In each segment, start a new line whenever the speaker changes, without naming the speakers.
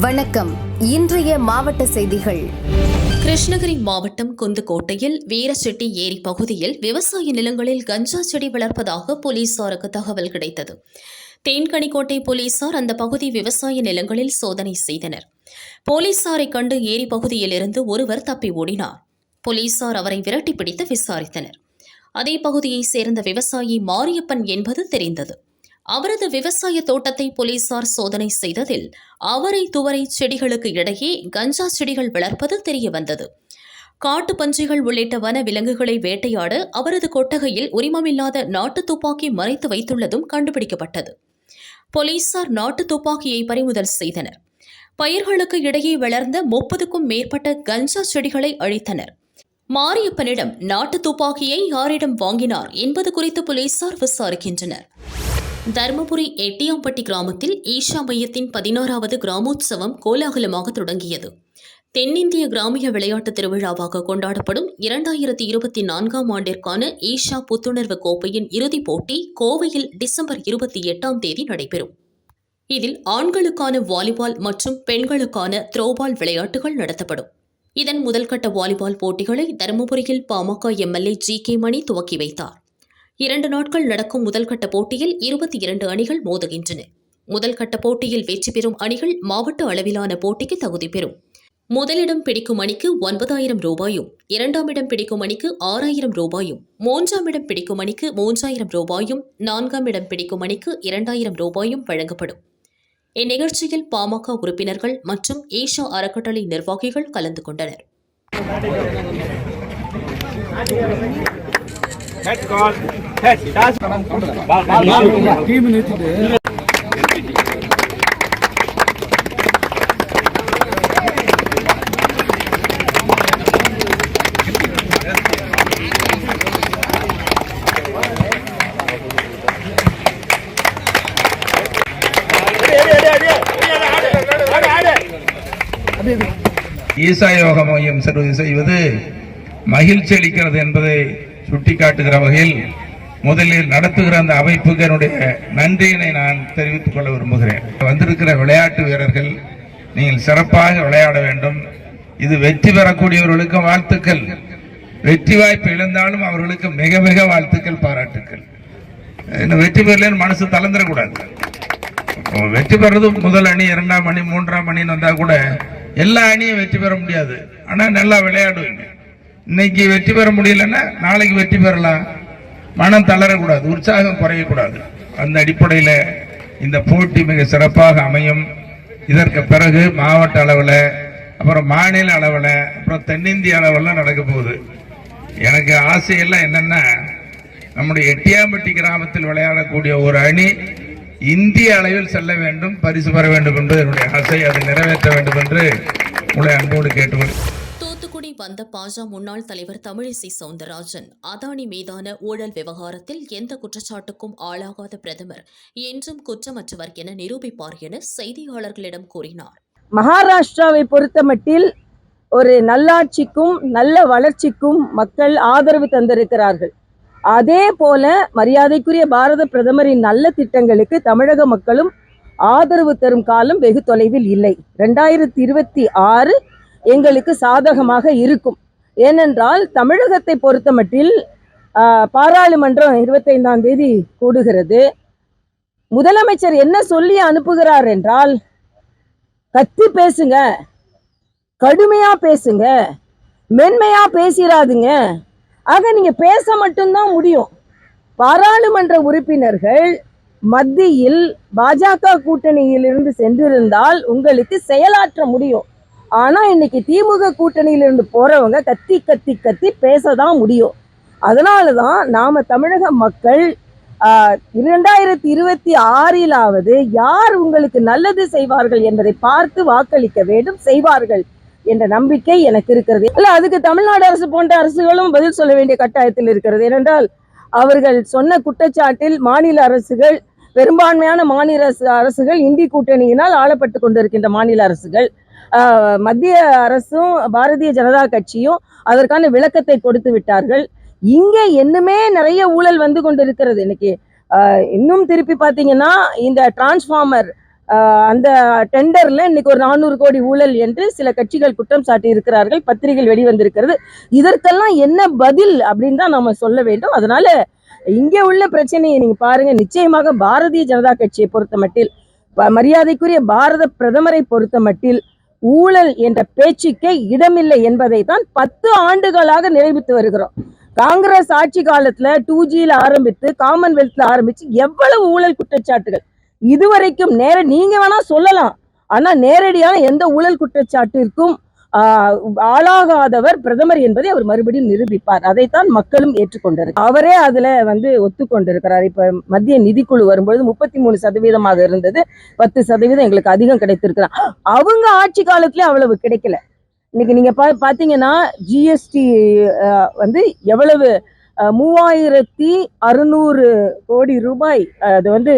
வணக்கம். இன்றைய மாவட்ட செய்திகள்.
கிருஷ்ணகிரி மாவட்டம் குந்துக்கோட்டையில் வீரச்செட்டி ஏரி பகுதியில் விவசாய நிலங்களில் கஞ்சா செடி வளர்ப்பதாக போலீசாருக்கு தகவல் கிடைத்தது. தேன்கனிக்கோட்டை போலீசார் அந்த பகுதி விவசாய நிலங்களில் சோதனை செய்தனர். போலீசாரை கண்டு ஏரி பகுதியிலிருந்து ஒருவர் தப்பி ஓடினார். போலீசார் அவரை விரட்டி பிடித்து விசாரித்தனர். அதே பகுதியைச் சேர்ந்த விவசாயி மாரியப்பன் என்பது தெரிந்தது. அவரது விவசாய தோட்டத்தை போலீசார் சோதனை செய்ததில் அவரை துவரை செடிகளுக்கு இடையே கஞ்சா செடிகள் வளர்ப்பது தெரிய வந்தது காட்டு பன்றிகள் உள்ளிட்ட வன விலங்குகளை வேட்டையாட அவரது கொட்டகையில் உரிமமில்லாத நாட்டு துப்பாக்கி மறைத்து வைத்துள்ளதும் கண்டுபிடிக்கப்பட்டது. போலீசார் நாட்டு துப்பாக்கியை பறிமுதல் செய்தனர். பயிர்களுக்கு இடையே வளர்ந்த முப்பதுக்கும் மேற்பட்ட கஞ்சா செடிகளை அழித்தனர். மாரியப்பனிடம் நாட்டு துப்பாக்கியை யாரிடம் வாங்கினார் என்பது குறித்து போலீசார் விசாரிக்கின்றனர். தருமபுரி எட்டியாம்பட்டி கிராமத்தில் ஈஷா மையத்தின் பதினாறாவது கிராமோத்சவம் கோலாகலமாக தொடங்கியது. தென்னிந்திய கிராமிய விளையாட்டு திருவிழாவாக கொண்டாடப்படும் இரண்டாயிரத்தி இருபத்தி நான்காம் ஆண்டிற்கான ஈஷா புத்துணர்வு கோப்பையின் இறுதிப் போட்டி கோவையில் டிசம்பர் இருபத்தி எட்டாம் தேதி நடைபெறும். இதில் ஆண்களுக்கான வாலிபால் மற்றும் பெண்களுக்கான த்ரோபால் விளையாட்டுகள் நடத்தப்படும். இதன் முதல்கட்ட வாலிபால் போட்டிகளை தருமபுரியில் PMK MLA G K Mani துவக்கி வைத்தார். இரண்டு நாட்கள் நடக்கும் முதல்கட்ட போட்டியில் இருபத்தி இரண்டு அணிகள் மோதுகின்றன. முதல்கட்ட போட்டியில் வெற்றி பெறும் அணிகள் மாவட்ட அளவிலான போட்டிக்கு தகுதி பெறும். முதலிடம் பிடிக்கும் அணிக்கு ஒன்பதாயிரம் ரூபாயும் இரண்டாம் இடம் பிடிக்கும் அணிக்கு ஆறாயிரம் ரூபாயும் மூன்றாம் இடம் பிடிக்கும் அணிக்கு மூன்றாயிரம் ரூபாயும் நான்காம் இடம் பிடிக்கும் அணிக்கு இரண்டாயிரம் ரூபாயும் வழங்கப்படும். இந்நிகழ்ச்சியில் பாமக உறுப்பினர்கள் மற்றும் ஈஷா அறக்கட்டளை நிர்வாகிகள் கலந்து கொண்டனர்.
ஈசா யோக மையம் செல்வது செய்வது மகிழ்ச்சி அளிக்கிறது என்பதை சுட்டிக்காட்டுகிற வகையில் முதலில் நடத்துகிற அந்த அமைப்புகளுடைய நன்றியினை நான் தெரிவித்துக் கொள்ள விரும்புகிறேன். வந்திருக்கிற விளையாட்டு வீரர்கள் நீங்கள் சிறப்பாக விளையாட வேண்டும். இது வெற்றி பெறக்கூடியவர்களுக்கு வாழ்த்துக்கள். வெற்றி வாய்ப்பு இழந்தாலும் அவர்களுக்கு மிக மிக வாழ்த்துக்கள் பாராட்டுக்கள். இந்த வெற்றி பெறலன்னு மனசு தளர்ந்துடக்கூடாது. வெற்றி பெறது முதல் அணி இரண்டாம் அணி மூன்றாம் அணின்னு வந்தால் கூட எல்லா அணியும் வெற்றி பெற முடியாது. ஆனால் நல்லா விளையாடுவீங்க. இன்னைக்கு வெற்றி பெற முடியலன்னா நாளைக்கு வெற்றி பெறலாம். மனம் தளரக்கூடாது உற்சாகம் குறையக்கூடாது. அந்த அடிப்படையில் இந்த போட்டி மிக சிறப்பாக அமையும். இதற்கு பிறகு மாவட்ட அளவில் அப்புறம் மாநில அளவில் அப்புறம் தென்னிந்திய அளவில் நடக்க போகுது. எனக்கு ஆசையெல்லாம் என்னென்னா நம்முடைய எட்டியாம்பட்டி கிராமத்தில் விளையாடக்கூடிய ஒரு அணி இந்திய அளவில் செல்ல வேண்டும் பரிசு பெற வேண்டும் என்று என்னுடைய ஆசை. அதை நிறைவேற்ற வேண்டும் என்று உங்களை அன்போடு
கேட்டுக்கொள்கிறேன் வந்த பாஜ முன்னாள் தலைவர் தமிழிசை சவுந்தரராஜன். அதானி மீதான ஊழல் விவகாரத்தில் எந்த குற்றச்சாட்டுக்கும் ஆளாகாத பிரதமர். என்றும் குற்றமற்றவர் என நிரூபிப்பார் என செய்தியாளர்களிடம் கூறினார்.
மகாராஷ்டிராவை பொறுத்தமட்டில் ஒரு நல்லாட்சிக்கும் நல்ல வளர்ச்சிக்கும் மக்கள் ஆதரவு தந்திருக்கிறார்கள். அதே போல மரியாதைக்குரிய பாரத பிரதமரின் நல்ல திட்டங்களுக்கு தமிழக மக்களும் ஆதரவு தரும் காலம் வெகு தொலைவில் இல்லை. ரெண்டாயிரத்தி இருபத்தி ஆறு எங்களுக்கு சாதகமாக இருக்கும். ஏனென்றால் தமிழகத்தை பொறுத்தமட்டில் ஆஹ், பாராளுமன்றம் இருபத்தைந்தாம் தேதி கூடுகிறது. முதலமைச்சர் என்ன சொல்லி அனுப்புகிறார் என்றால் கத்தி பேசுங்க கடுமையா பேசுங்க மென்மையா பேசிடாதுங்க ஆக நீங்க பேச மட்டும்தான் முடியும். பாராளுமன்ற உறுப்பினர்கள் மத்தியில் பாஜக கூட்டணியில் இருந்து சென்றிருந்தால் உங்களுக்கு செயலாற்ற முடியும். ஆனா இன்னைக்கு திமுக கூட்டணியிலிருந்து போகிறவங்க போறவங்க கத்தி கத்தி கத்தி பேசதான் முடியும். அதனால தான் நாம தமிழக மக்கள் ஆஹ், இரண்டாயிரத்தி இருபத்தி ஆறிலாவது யார் உங்களுக்கு நல்லது செய்வார்கள் என்பதை பார்த்து வாக்களிக்க வேண்டும் செய்வார்கள் என்ற நம்பிக்கை எனக்கு இருக்கிறது. அல்ல அதுக்கு தமிழ்நாடு அரசு போன்ற அரசுகளும் பதில் சொல்ல வேண்டிய கட்டாயத்தில் இருக்கிறது. ஏனென்றால் அவர்கள் சொன்ன குற்றச்சாட்டில் மாநில அரசுகள் பெரும்பான்மையான மாநில அரசு அரசுகள் இந்தி கூட்டணியினால் ஆளப்பட்டு கொண்டிருக்கின்ற மாநில அரசுகள் மத்திய அரசும் பாரதிய ஜனதா கட்சியும் அதற்கான விளக்கத்தை கொடுத்து விட்டார்கள். இங்கே இன்னுமே நிறைய ஊழல் வந்து கொண்டிருக்கிறது. இன்னைக்கு ஆஹ், இன்னும் திருப்பி பார்த்தீங்கன்னா இந்த டிரான்ஸ்ஃபார்மர் ஆஹ் அந்த டெண்டர்ல இன்னைக்கு ஒரு நானூறு கோடி ஊழல் என்று சில கட்சிகள் குற்றம் சாட்டி இருக்கிறார்கள் பத்திரிகைகள் வெளிவந்திருக்கிறது. இதற்கெல்லாம் என்ன பதில் அப்படின்னு தான் நம்ம சொல்ல வேண்டும். அதனால இங்கே உள்ள பிரச்சனையை நீங்க பாருங்க. நிச்சயமாக பாரதிய ஜனதா கட்சியை பொறுத்த மட்டில் மரியாதைக்குரிய பாரத பிரதமரை பொறுத்த மட்டில் ஊழல் என்ற பேச்சுக்கே இடமில்லை என்பதை தான் பத்து ஆண்டுகளாக நிரூபித்து வருகிறோம். காங்கிரஸ் ஆட்சி காலத்துல டூ ஜியில ஆரம்பித்து காமன்வெல்த்ல ஆரம்பிச்சு எவ்வளவு ஊழல் குற்றச்சாட்டுகள். இதுவரைக்கும் நேர நீங்க வேணா சொல்லலாம். ஆனா நேரடியான எந்த ஊழல் குற்றச்சாட்டிற்கும் ஆளாகாதவர் பிரதமர் என்பதை அவர் மறுபடியும் நிரூபிப்பார். அதைத்தான் மக்களும் ஏற்றுக்கொண்டிருக்கிறார் அவரே அதுல வந்து ஒத்துக்கொண்டிருக்கிறார். இப்ப மத்திய நிதிக்குழு வரும்பொழுது முப்பத்தி மூணு சதவீதமாக இருந்தது. பத்து சதவீதம் எங்களுக்கு அதிகம் கிடைத்திருக்கிறார். அவங்க ஆட்சி காலத்திலே அவ்வளவு கிடைக்கல. இன்னைக்கு நீங்க பா பாத்தீங்கன்னா ஜிஎஸ்டி வந்து எவ்வளவு மூவாயிரத்தி அறுநூறு கோடி ரூபாய் அது வந்து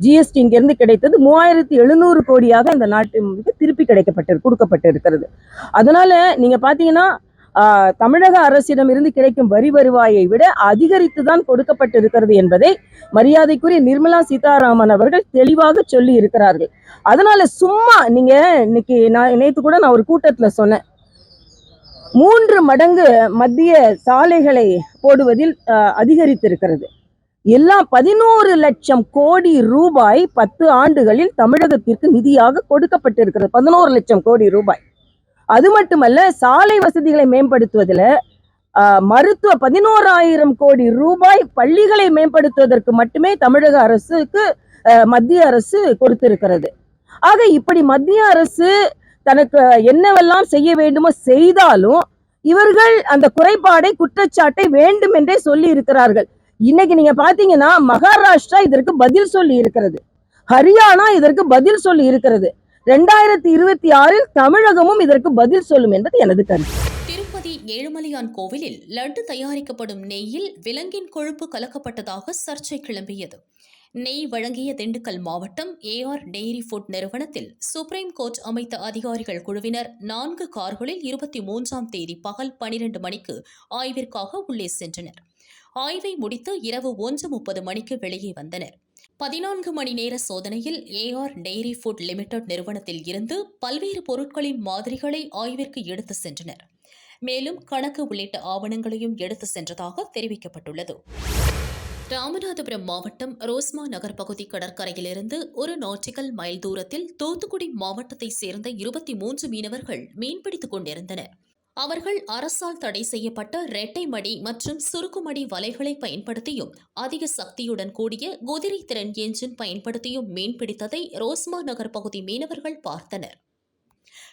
ஜிஎஸ்டி இங்கிருந்து கிடைத்தது மூவாயிரத்தி எழுநூறு கோடியாக இந்த நாட்டு திருப்பி கிடைக்கப்பட்டு கொடுக்கப்பட்டு இருக்கிறது அதனால நீங்க பாத்தீங்கன்னா ஆஹ், தமிழக அரசிடமிருந்து கிடைக்கும் வரி வருவாயை விட அதிகரித்து தான் கொடுக்கப்பட்டு இருக்கிறது என்பதை மரியாதைக்குரிய நிர்மலா சீதாராமன் அவர்கள் தெளிவாக சொல்லி இருக்கிறார்கள். அதனால சும்மா நீங்க இன்னைக்கு நான் நேத்து கூட நான் ஒரு கூட்டத்துல சொன்னேன். மூன்று மடங்கு மத்திய சாலைகளை போடுவதில் அதிகரித்திருக்கிறது. எல்லாம் பதினோரு லட்சம் கோடி ரூபாய் பத்து ஆண்டுகளில் தமிழகத்திற்கு நிதியாக கொடுக்கப்பட்டிருக்கிறது. பதினோரு லட்சம் கோடி ரூபாய். அது மட்டுமல்ல சாலை வசதிகளை மேம்படுத்துவதில் ஆஹ், மருத்துவ பதினோராயிரம் கோடி ரூபாய் பள்ளிகளை மேம்படுத்துவதற்கு மட்டுமே தமிழக அரசுக்கு ஆஹ், மத்திய அரசு கொடுத்திருக்கிறது. ஆக இப்படி மத்திய அரசு தனக்கு என்னவெல்லாம் செய்ய வேண்டுமோ செய்தாலும் இவர்கள் அந்த குறைபாடை குற்றச்சாட்டை வேண்டும் என்றே சொல்லி இருக்கிறார்கள் இன்னைக்கு நீங்க பாத்தீங்கன்னா மகாராஷ்டிரா இதற்கு பதில் சொல்லி இருக்கிறது. ஹரியானா இதற்கு பதில் சொல்லி இருக்கிறது. ரெண்டாயிரத்தி இருபத்தி ஆறில் தமிழகமும் இதற்கு பதில் சொல்லும் என்பது எனது கருத்து.
திருப்பதி ஏழுமலையான் கோவிலில் லட்டு தயாரிக்கப்படும் நெய்யில் விலங்கின் கொழுப்பு கலக்கப்பட்டதாக சர்ச்சை கிளம்பியது. நெய் வழங்கிய திண்டுக்கல் மாவட்டம் ஏஆர் டெய்ரி ஃபுட் நிறுவனத்தில் சுப்ரீம் கோர்ட் அமைத்த அதிகாரிகள் குழுவினர் நான்கு கார்களில் இருபத்தி மூன்றாம் தேதி பகல் பனிரெண்டு மணிக்கு ஆய்விற்காக உள்ளே சென்றனர். ஆய்வை முடித்து இரவு ஒன்று முப்பது மணிக்கு வெளியே வந்தனர். பதினான்கு மணி நேர சோதனையில் ஏஆர் டெய்ரி ஃபுட் லிமிடெட் நிறுவனத்தில் இருந்து பல்வேறு பொருட்களின் மாதிரிகளை ஆய்விற்கு எடுத்து சென்றனர். மேலும் கணக்கு உள்ளிட்ட ஆவணங்களையும் எடுத்து சென்றதாக தெரிவிக்கப்பட்டுள்ளது. ராமநாதபுரம் மாவட்டம் ரோஸ்மா நகர் பகுதி கடற்கரையிலிருந்து ஒரு நாட்டிக்கல் மைல் தூரத்தில் தூத்துக்குடி மாவட்டத்தைச் சேர்ந்த இருபத்தி மூன்று மீனவர்கள் மீன்பிடித்துக் கொண்டிருந்தனர். அவர்கள் அரசால் தடை செய்யப்பட்ட ரெட்டை மடி மற்றும் சுருக்குமடி வலைகளை பயன்படுத்தியும் அதிக சக்தியுடன் கூடிய குதிரை திறன் என்ஜின் பயன்படுத்தியும் மீன்பிடித்ததை ரோஸ்மா நகர் பகுதி மீனவர்கள் பார்த்தனர்.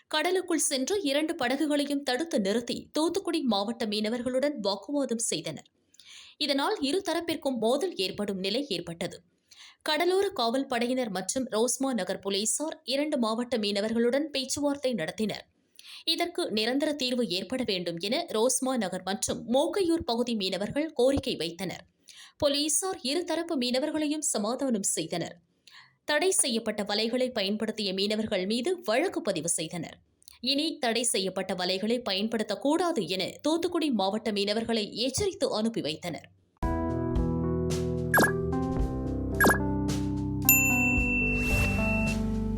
கடலுக்குள் சென்று இரண்டு படகுகளையும் தடுத்து நிறுத்தி தூத்துக்குடி மாவட்ட மீனவர்களுடன் வாக்குவாதம் செய்தனர். இதனால் இரு தரப்பிற்கும் மோதல் ஏற்படும் நிலை ஏற்பட்டது. கடலோர காவல் படையினர் மற்றும் ரோஸ்மா நகர் போலீசார் இரண்டு மாவட்ட மீனவர்களுடன் பேச்சுவார்த்தை நடத்தினர். இதற்கு நிரந்தர தீர்வு ஏற்பட வேண்டும் என ரோஸ்மா நகர் மற்றும் மோகையூர் பகுதி மீனவர்கள் கோரிக்கை வைத்தனர். போலீசார் இருதரப்பு மீனவர்களையும் சமாதானம் செய்தனர். தடை செய்யப்பட்ட வலைகளை பயன்படுத்திய மீனவர்கள் மீது வழக்கு பதிவு செய்தனர். இனி தடை செய்யப்பட்ட வலைகளை பயன்படுத்தக்கூடாது என தூத்துக்குடி மாவட்ட மீனவர்களை எச்சரித்து அனுப்பி வைத்தனர்.